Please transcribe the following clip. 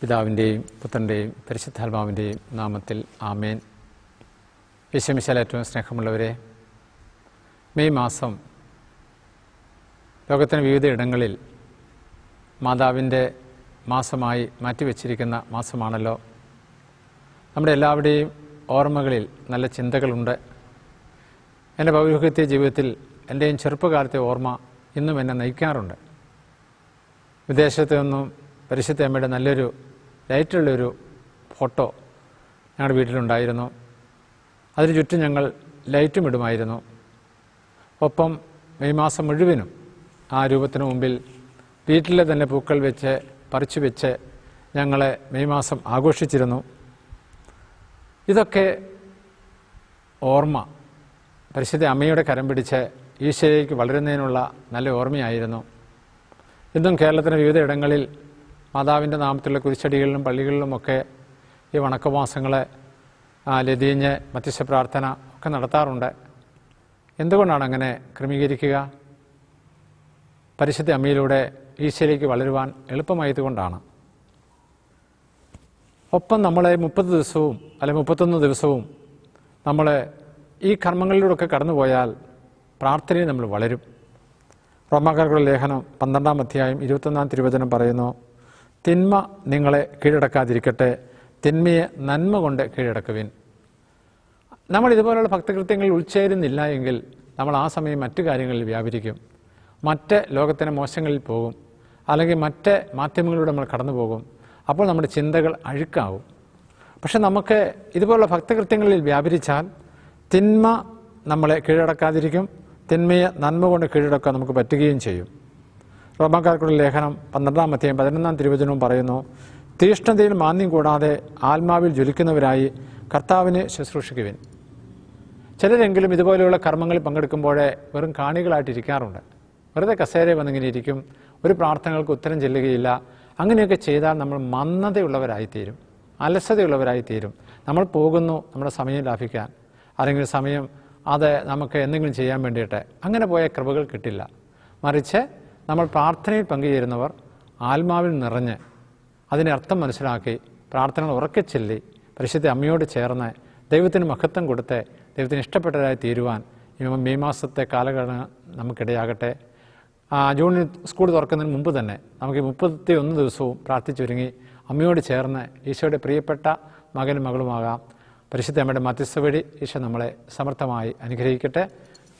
പിതാവിന്റെയും പുത്രന്റെയും പരിശുദ്ധാത്മാവിന്റെയും നാമത്തിൽ ആമേൻ. വിശമിച്ചാൽ ഏറ്റവും സ്നേഹമുള്ളവരെ മെയ് മാസം ലോകത്തിന് വിവിധ ഇടങ്ങളിൽ മാതാവിന്റെ മാസമായി മാറ്റിവെച്ചിരിക്കുന്ന മാസമാണല്ലോ. നമ്മുടെ എല്ലാവരുടെയും ഓർമ്മകളിൽ നല്ല ചിന്തകളുണ്ട്. എന്റെ പൗരോഹിത്യ ജീവിതത്തിൽ എന്റെയും ചെറുപ്പകാലത്തെ ഓർമ്മ ഇന്നും എന്നെ നയിക്കാറുണ്ട്. വിദേശത്തു നിന്നും പരിശുദ്ധ അമ്മയുടെ നല്ലൊരു ലൈറ്റുള്ളൊരു ഫോട്ടോ ഞങ്ങളുടെ വീട്ടിലുണ്ടായിരുന്നു. അതിന് ചുറ്റും ഞങ്ങൾ ലൈറ്റും ഇടുമായിരുന്നു. ഒപ്പം മെയ് മാസം മുഴുവനും ആ രൂപത്തിന് മുമ്പിൽ വീട്ടിലെ തന്നെ പൂക്കൾ വെച്ച് പറിച്ചു വെച്ച് ഞങ്ങളെ മെയ് മാസം ആഘോഷിച്ചിരുന്നു. ഇതൊക്കെ ഓർമ്മ പരിശുദ്ധ അമ്മയുടെ കരം പിടിച്ച് ഈശോയ്ക്ക് വളരുന്നതിനുള്ള നല്ല ഓർമ്മയായിരുന്നു. ഇന്നും കേരളത്തിന്റെ വിവിധ ഇടങ്ങളിൽ മാതാവിന്റെ നാമത്തിലുള്ള കുരിശടികളിലും പള്ളികളിലുമൊക്കെ ഈ വണക്കമാസങ്ങളെ ലതീഞ്ഞ് മധ്യസ്ഥ പ്രാർത്ഥന ഒക്കെ നടത്താറുണ്ട്. എന്തുകൊണ്ടാണ് അങ്ങനെ ക്രമീകരിക്കുക? പരിശുദ്ധ അമ്മയിലൂടെ ഈശയിലേക്ക് വളരുവാൻ എളുപ്പമായതുകൊണ്ടാണ്. ഒപ്പം നമ്മളെ മുപ്പത് ദിവസവും അല്ലെ മുപ്പത്തൊന്ന് ദിവസവും നമ്മൾ ഈ കർമ്മങ്ങളിലൂടെയൊക്കെ കടന്നുപോയാൽ പ്രാർത്ഥനയിൽ നമ്മൾ വളരും. റോമാകാരുടെ ലേഖനം പന്ത്രണ്ടാം അധ്യായം ഇരുപത്തൊന്നാം തിരുവചനം പറയുന്നു തിന്മ നിങ്ങളെ കീഴടക്കാതിരിക്കട്ടെ. തിന്മയെ നന്മ കൊണ്ട് കീഴടക്കുവിൻ. നമ്മൾ ഇതുപോലുള്ള ഭക്തകൃത്യങ്ങളിൽ ഉൾച്ചേരുന്നില്ല എങ്കിൽ നമ്മൾ ആ സമയം മറ്റു കാര്യങ്ങളിൽ വ്യാപരിക്കും. മറ്റ് ലോകത്തിന്റെ മോശങ്ങളിൽ പോകും. അല്ലെങ്കിൽ മറ്റ് മാധ്യമങ്ങളിലൂടെ നമ്മൾ കടന്നു പോകും അപ്പോൾ നമ്മുടെ ചിന്തകൾ അഴുക്കാവും. പക്ഷെ നമുക്ക് ഇതുപോലുള്ള ഭക്തകൃത്യങ്ങളിൽ വ്യാപരിച്ചാൽ തിന്മ നമ്മളെ കീഴടക്കാതിരിക്കും. തിന്മയെ നന്മ കൊണ്ട് കീഴടക്കാൻ നമുക്ക് പറ്റുകയും ചെയ്യും. റോമാക്കാർക്കുള്ള ലേഖനം പന്ത്രണ്ടാം അധ്യായം പതിനൊന്നാം തിരുവചനവും പറയുന്നു തീഷ്ണതയിൽ മാന്യം കൂടാതെ ആത്മാവിൽ ജ്വലിക്കുന്നവരായി കർത്താവിനെ ശുശ്രൂഷിക്കുവിൻ. ചിലരെങ്കിലും ഇതുപോലെയുള്ള കർമ്മങ്ങളിൽ പങ്കെടുക്കുമ്പോഴേ വെറും കാണികളായിട്ടിരിക്കാറുണ്ട് വെറുതെ കസേര വന്നിങ്ങനെ ഇരിക്കും ഒരു പ്രാർത്ഥനകൾക്ക് ഉത്തരം ചെല്ലുകയില്ല. അങ്ങനെയൊക്കെ ചെയ്താൽ നമ്മൾ മന്ദതയുള്ളവരായിത്തീരും അലസതയുള്ളവരായിത്തീരും. നമ്മൾ പോകുന്നു നമ്മുടെ സമയം ലാഭിക്കാൻ. അല്ലെങ്കിൽ സമയം അത് നമുക്ക് എന്തെങ്കിലും ചെയ്യാൻ വേണ്ടിയിട്ട് അങ്ങനെ പോയ കൃപകൾ കിട്ടില്ല. മറിച്ച് നമ്മൾ പ്രാർത്ഥനയിൽ പങ്കുചേരുന്നവർ ആത്മാവിൽ നിറഞ്ഞ് അതിന്റെ അർത്ഥം മനസ്സിലാക്കി പ്രാർത്ഥനകൾ ഉറക്കെ ചൊല്ലി പരിശുദ്ധ അമ്മയോട് ചേർന്ന് ദൈവത്തിന് മഹത്വം കൊടുത്ത് ദൈവത്തിന് ഇഷ്ടപ്പെട്ടവരായി തീരുവാൻ മെയ് മാസത്തെ കാലഘട്ടം നമുക്കിടയാകട്ടെ. ജൂണിൽ സ്കൂൾ തുറക്കുന്നതിന് മുമ്പ് തന്നെ നമുക്ക് മുപ്പത്തി ഒന്ന് ദിവസവും പ്രാർത്ഥിച്ചൊരുങ്ങി അമ്മയോട് ചേർന്ന് ഈശോയുടെ പ്രിയപ്പെട്ട മകനും മകളുമാകാം. പരിശുദ്ധ അമ്മയുടെ മധ്യസ്ഥ വഴി ഈശോ നമ്മളെ സമർത്ഥമായി അനുഗ്രഹിക്കട്ടെ.